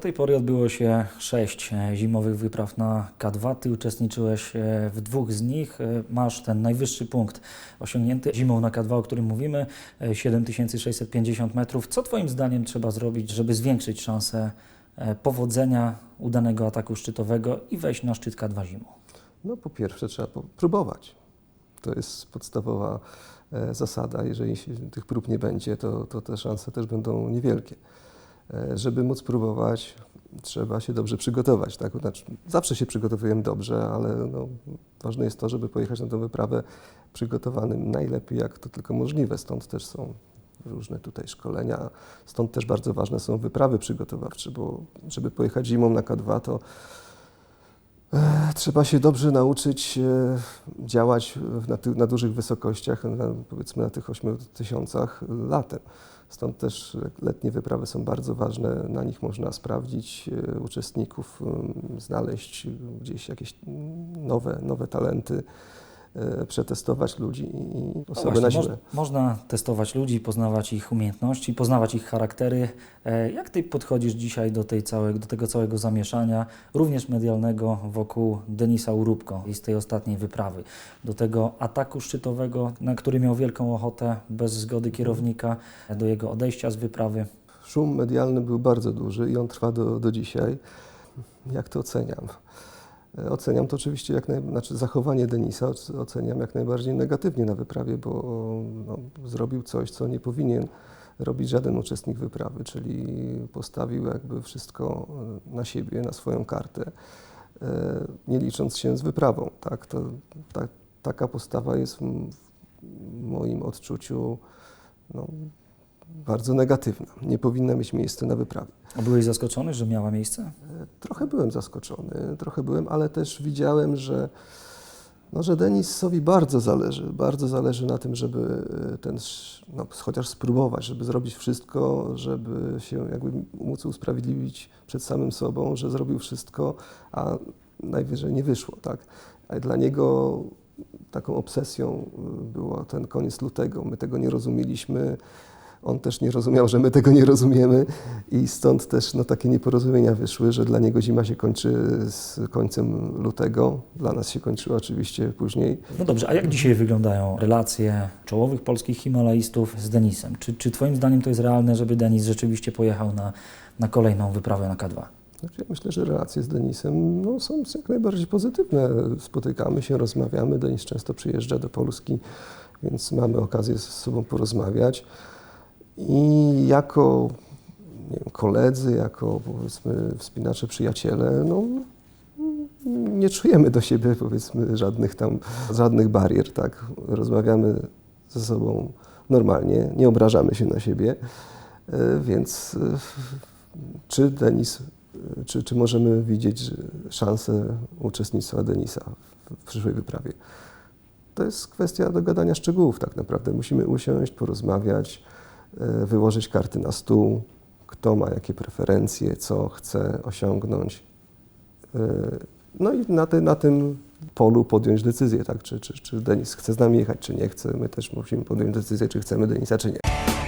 tej pory odbyło się sześć e, zimowych wypraw na K2. Ty uczestniczyłeś e, w dwóch z nich. E, Masz ten najwyższy punkt osiągnięty zimą na K2, o którym mówimy, e, 7650 metrów. Co Twoim zdaniem trzeba zrobić, żeby zwiększyć szanse powodzenia udanego ataku szczytowego i wejść na szczyt K2 zimą? No po pierwsze trzeba próbować. To jest podstawowa zasada. Jeżeli tych prób nie będzie, to, to te szanse też będą niewielkie. E, żeby móc próbować, trzeba się dobrze przygotować. Tak? Znaczy, zawsze się przygotowujemy dobrze, ale no, ważne jest to, żeby pojechać na tę wyprawę przygotowanym najlepiej, jak to tylko możliwe. Stąd też są różne tutaj szkolenia. Stąd też bardzo ważne są wyprawy przygotowawcze, bo żeby pojechać zimą na K2, to Trzeba się dobrze nauczyć e, działać na, ty, na dużych wysokościach, na, powiedzmy na tych 8 tysiącach latem. Stąd też letnie wyprawy są bardzo ważne. Na nich można sprawdzić e, uczestników, znaleźć gdzieś jakieś nowe, nowe talenty, przetestować ludzi i No osoby na moż- zimę. można testować ludzi, poznawać ich umiejętności, poznawać ich charaktery. E, Jak Ty podchodzisz dzisiaj do, tej całej, do tego całego zamieszania, również medialnego wokół Denisa Urubko i z tej ostatniej wyprawy, do tego ataku szczytowego, na który miał wielką ochotę bez zgody kierownika, do jego odejścia z wyprawy? Szum medialny był bardzo duży i on trwa do, do dzisiaj. Jak to oceniam? E, Oceniam to oczywiście, jak naj, znaczy zachowanie Denisa oc- oceniam jak najbardziej negatywnie na wyprawie, bo no, zrobił coś, co nie powinien robić żaden uczestnik wyprawy, czyli postawił jakby wszystko e, na siebie, na swoją kartę, e, nie licząc się z wyprawą. Tak? To, ta, taka postawa jest w moim odczuciu no, bardzo negatywna. Nie powinna mieć miejsca na wyprawie. A byłeś zaskoczony, że miała miejsce? Trochę byłem zaskoczony, trochę byłem, ale też widziałem, że, no, że Denisowi bardzo zależy, bardzo zależy na tym, żeby ten, sz- no, chociaż spróbować, żeby zrobić wszystko, żeby się jakby móc usprawiedliwić przed samym sobą, że zrobił wszystko, a najwyżej nie wyszło, tak. A dla niego taką obsesją y, było ten koniec lutego. My tego nie rozumieliśmy. On też nie rozumiał, że my tego nie rozumiemy i stąd też no, takie nieporozumienia wyszły, że dla niego zima się kończy z końcem lutego. Dla nas się kończyła oczywiście później. No dobrze, a jak dzisiaj wyglądają relacje czołowych polskich himalaistów z Denisem? Czy, czy Twoim zdaniem to jest realne, żeby Denis rzeczywiście pojechał na, na kolejną wyprawę na K2? Znaczy, ja myślę, że relacje z Denisem no, są jak najbardziej pozytywne. Spotykamy się, rozmawiamy. Denis często przyjeżdża do Polski, więc mamy okazję z sobą porozmawiać. I jako wiem, koledzy, jako powiedzmy wspinacze, przyjaciele, no, nie czujemy do siebie powiedzmy żadnych tam, żadnych barier, tak? Rozmawiamy ze sobą normalnie, nie obrażamy się na siebie, E, więc e, czy Denis, e, czy, czy możemy widzieć szansę uczestnictwa Denisa w, przyszłej wyprawie? To jest kwestia dogadania szczegółów tak naprawdę. Musimy usiąść, porozmawiać, wyłożyć karty na stół, kto ma jakie preferencje, co chce osiągnąć. E, No i na, te, na tym polu podjąć decyzję, tak? czy, czy, czy Denis chce z nami jechać, czy nie chce. My też musimy podjąć decyzję, czy chcemy Denisa, czy nie.